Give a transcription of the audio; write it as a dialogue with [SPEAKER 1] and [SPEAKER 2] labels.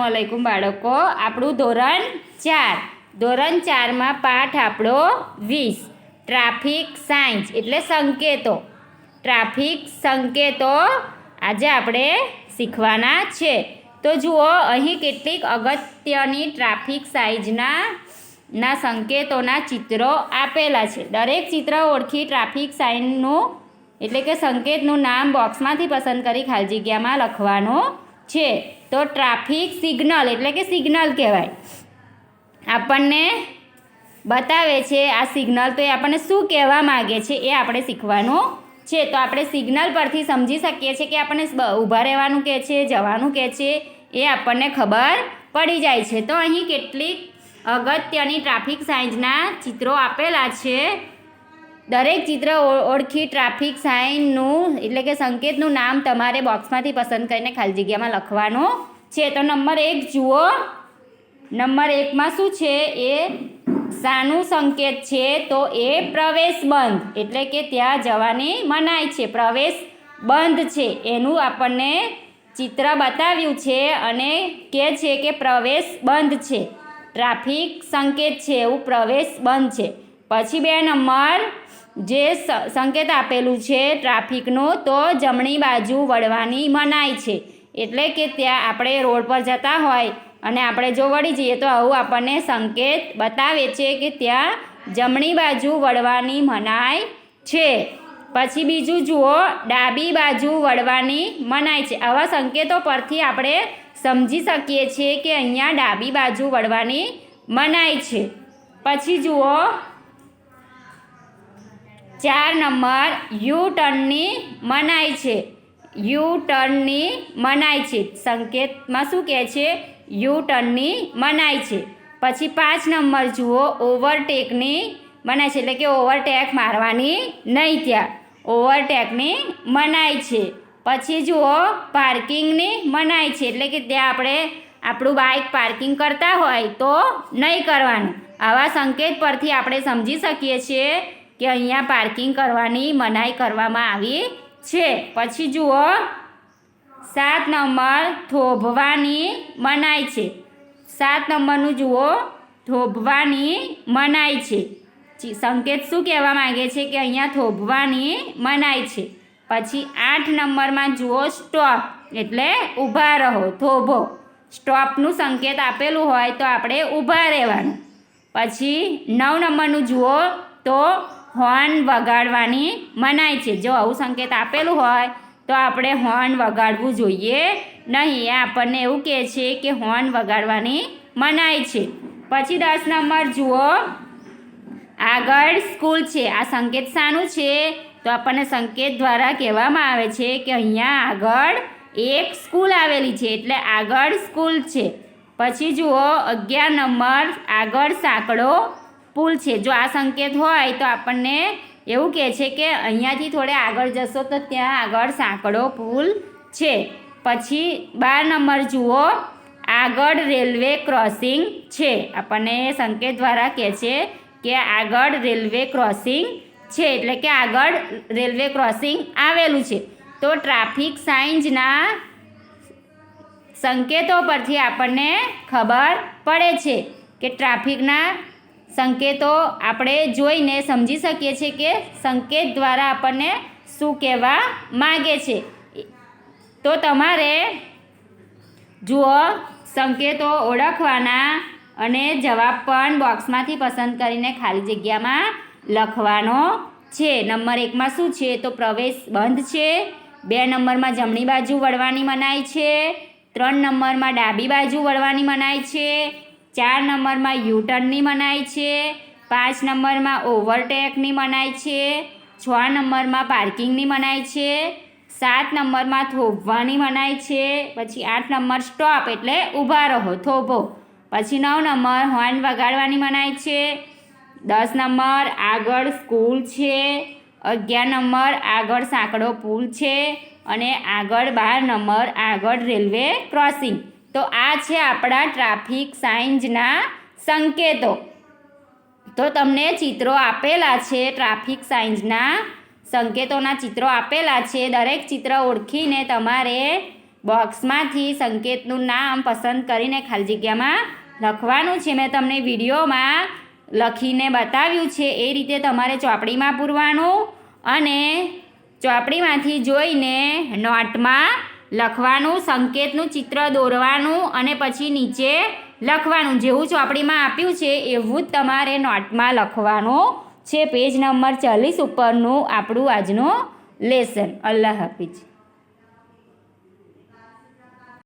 [SPEAKER 1] અસલામુ અલૈકુમ બાળકો. આપણું ધોરણ ચાર. ધોરણ ચારમાં પાઠ આપણો વીસ. ટ્રાફિક સાયન્સ એટલે સંકેતો. ટ્રાફિક સંકેતો આજે આપણે શીખવાના છે. તો જુઓ, અહીં કેટલીક અગત્યની ટ્રાફિક સાઇઝના ના સંકેતોના ચિત્રો આપેલા છે. દરેક ચિત્ર ઓળખી ટ્રાફિક સાઇનનું એટલે કે સંકેતનું નામ બોક્સમાંથી પસંદ કરી ખાલી જગ્યામાં લખવાનું છે. તો ટ્રાફિક સિગ્નલ એટલે કે સિગ્નલ કહેવાય. આપણને બતાવે છે આ સિગ્નલ તો એ આપણને શું કહેવા માગે છે એ આપણે શીખવાનું છે. તો આપણે સિગ્નલ પરથી સમજી શકીએ છીએ કે આપણને ઊભા રહેવાનું કહે છે, જવાનું કહે છે, એ આપણને ખબર પડી જાય છે. તો અહીં કેટલીક અગત્યની ટ્રાફિક સાઇન્સના ચિત્રો આપેલા છે. દરેક ચિત્ર ઓળખી ટ્રાફિક સાઇનનું એટલે કે સંકેતનું નામ તમારે બોક્સમાંથી પસંદ કરીને ખાલી જગ્યામાં લખવાનું. છે, તો નંબર એક જુઓ. નંબર એકમાં શું છે? એ શાનું સંકેત છે, તો એ પ્રવેશ બંધ. એટલે કે ત્યાં જવાની મનાઈ છે. પ્રવેશ બંધ છે. એનું આપણને ચિત્ર બતાવ્યું છે અને કે છે કે પ્રવેશ બંધ છે. ટ્રાફિક સંકેત છે. એવું પ્રવેશ બંધ છે. પછી બે નંબર. જે સંકેત આપેલું છે ટ્રાફિકનું, તો જમણી બાજુ વળવાની મનાય છે. એટલે કે ત્યાં આપણે રોડ પર જતા હોય અને આપણે જો વળી જઈએ તો આવું આપણને સંકેત બતાવે છે કે ત્યાં જમણી બાજુ વળવાની મનાય છે. પછી બીજું જુઓ, ડાબી બાજુ વળવાની મનાય છે. આવા સંકેતો પરથી આપણે સમજી શકીએ છીએ કે અહીંયા ડાબી બાજુ વળવાની મનાય છે. પછી જુઓ ચાર નંબર યુ ટર્નની મનાઈ છે. યુ ટર્નની મનાઈ છે. સંકેતમાં શું કહે છે? યુ ટર્નની મનાઈ છે. પછી પાંચ નંબર જુઓ. ઓવરટેકની મનાઈ છે. એટલે કે ઓવરટેક મારવાની નહીં ત્યાં. ઓવરટેકની મનાઈ છે. પછી જુઓ. પાર્કિંગની મનાઈ છે. એટલે કે ત્યાં આપણે આપણું બાઇક પાર્કિંગ કરતા હોય તો નહીં કરવાનું. આવા સંકેત પરથી આપણે સમજી શકીએ છીએ કે અહીંયા પાર્કિંગ કરવાની મનાઈ કરવામાં આવી છે. પછી જુઓ, સાત નંબર થોભવાની મનાઈ છે. સાત નંબરનું જુઓ થોભવાની મનાઈ છે. સંકેત શું કહેવા માંગે છે કે અહીંયા થોભવાની મનાઈ છે? પછી આઠ નંબરમાં જુઓ, સ્ટોપ. એટલે ઊભા રહો થોભો સ્ટોપનું સંકેત આપેલું હોય તો આપણે ઊભા રહેવાનું. પછી નવ નંબરનું જુઓ તો હોર્ન વગાડવાની મનાય છે. જો આવું સંકેત આપેલું હોય, તો આપણે હોર્ન વગાડવું જોઈએ નહીં. એ આપણને એવું કહે છે કે હોર્ન વગાડવાની મનાય છે. પછી દસ નંબર જુઓ. આગળ સ્કૂલ છે. આ સંકેત શાનું છે. તો આપણને સંકેત દ્વારા કહેવામાં આવે છે કે અહીંયા આગળ એક સ્કૂલ આવેલી છે. એટલે આગળ સ્કૂલ છે. પછી જુઓ અગિયાર નંબર આગળ સાંકડો પુલ છે. જો આ સંકેત હોય તો આપણને એવું કહે છે કે અહીંયાથી થોડે આગળ જશો તો ત્યાં આગળ સાંકડો પુલ છે. પછી બાર નંબર જુઓ. આગળ રેલવે ક્રોસિંગ છે. આપણને સંકેત દ્વારા કહે છે કે આગળ રેલવે ક્રોસિંગ છે. એટલે કે આગળ રેલવે ક્રોસિંગ આવેલું છે. તો ટ્રાફિક સાઇન્સના સંકેતો પરથી આપણને ખબર પડે છે કે ટ્રાફિકના સંકેતો આપણે જોઈને સમજી શકીએ છીએ કે સંકેત દ્વારા આપણને શું કહેવા માગે છે. તો તમારે જુઓ, સંકેતો ઓળખવાના અને જવાબ પણ બોક્સમાંથી પસંદ કરીને ખાલી જગ્યામાં લખવાનો છે. નંબર એકમાં શું છે? તો પ્રવેશ બંધ છે. બે નંબરમાં જમણી બાજુ વળવાની મનાય છે. ત્રણ નંબરમાં ડાબી બાજુ વળવાની મનાય છે. ચાર નંબરમાં યુટર્નની મનાય છે, પાંચ નંબરમાં ઓવરટેકની મનાય છે, છ નંબરમાં પાર્કિંગની મનાય છે, સાત નંબરમાં થોભવાની મનાય છે, પછી આઠ નંબર સ્ટોપ એટલે ઊભા રહો, થોભો. પછી નવ નંબર હોર્ન વગાડવાની મનાય છે, દસ નંબર આગળ સ્કૂલ છે, અગિયાર નંબર આગળ સાંકડો પુલ છે, અને આગળ બાર નંબર આગળ રેલવે ક્રોસિંગ. તો આ છે આપણા ટ્રાફિક સાઇન્સના સંકેતો. તો તમને ચિત્રો આપેલા છે, ટ્રાફિક સાઇન્સના સંકેતોના ચિત્રો આપેલા છે. દરેક ચિત્ર ઓળખીને તમારે બોક્સમાંથી સંકેતનું નામ પસંદ કરીને ખાલી જગ્યામાં લખવાનું છે. મેં તમને વિડીયોમાં લખીને બતાવ્યું છે. એ રીતે તમારે ચોપડીમાં પૂરવાનું અને ચોપડીમાંથી જોઈને નોટમાં લખવાનું, સંકેતનું ચિત્ર દોરવાનું અને પછી નીચે લખવાનું. જેવું ચોપડીમાં આપ્યું છે, એવું જ તમારે નોટમાં લખવાનું છે. પેજ નંબર ચાલીસ ઉપરનું આપણું આજનું લેસન. અલ્લાહ હાફિઝ.